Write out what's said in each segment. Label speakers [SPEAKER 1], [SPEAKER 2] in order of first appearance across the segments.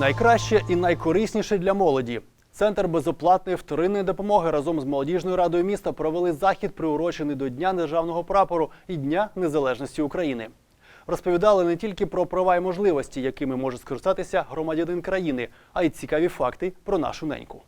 [SPEAKER 1] Найкраще і найкорисніше для молоді. Центр безоплатної вторинної допомоги разом з молодіжною радою міста провели захід, приурочений до Дня державного прапору і Дня Незалежності України. Розповідали не тільки про права і можливості, якими може скористатися громадянин країни, а й цікаві факти про нашу неньку.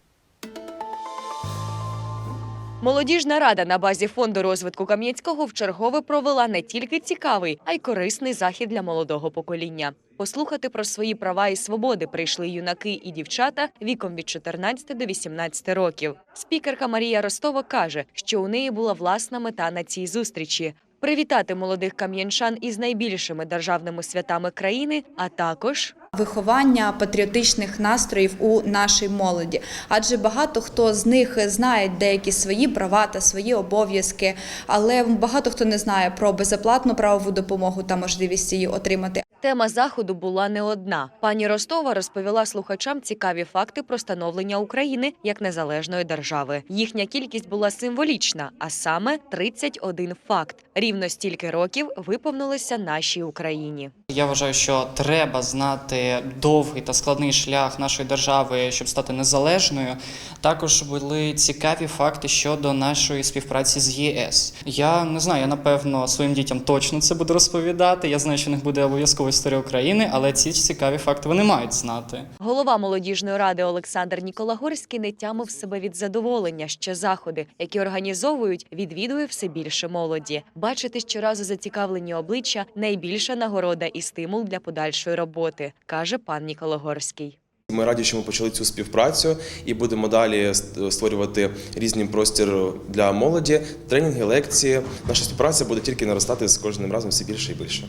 [SPEAKER 2] Молодіжна рада на базі фонду розвитку Кам'янського вчергове провела не тільки цікавий, а й корисний захід для молодого покоління. Послухати про свої права і свободи прийшли юнаки і дівчата віком від 14 до 18 років. Спікерка Марія Ростова каже, що у неї була власна мета на цій зустрічі. Привітати молодих кам'янчан із найбільшими державними святами країни, а також
[SPEAKER 3] Виховання патріотичних настроїв у нашій молоді, адже багато хто з них знає деякі свої права та свої обов'язки, але багато хто не знає про безоплатну правову допомогу та можливість її отримати.
[SPEAKER 2] Тема заходу була не одна. Пані Ростова розповіла слухачам цікаві факти про становлення України як незалежної держави. Їхня кількість була символічна, а саме 31 факт. Рівно стільки років виповнилося нашій Україні.
[SPEAKER 4] Я вважаю, що треба знати довгий та складний шлях нашої держави, щоб стати незалежною. Також були цікаві факти щодо нашої співпраці з ЄС. Я не знаю, я напевно своїм дітям точно це буду розповідати. Я знаю, що в них буде обов'язково історія України, але ці цікаві факти вони мають знати.
[SPEAKER 2] Голова молодіжної ради Олександр Ніколагорський не тямив себе від задоволення, що заходи, які організовують, відвідує все більше молоді. Бачити щоразу зацікавлені обличчя найбільша нагорода і стимул для подальшої роботи, каже пан Ніколагорський.
[SPEAKER 5] Ми раді, що ми почали цю співпрацю і будемо далі створювати різні простір для молоді, тренінги, лекції. Наша співпраця буде тільки наростати з кожним разом все більше і більше.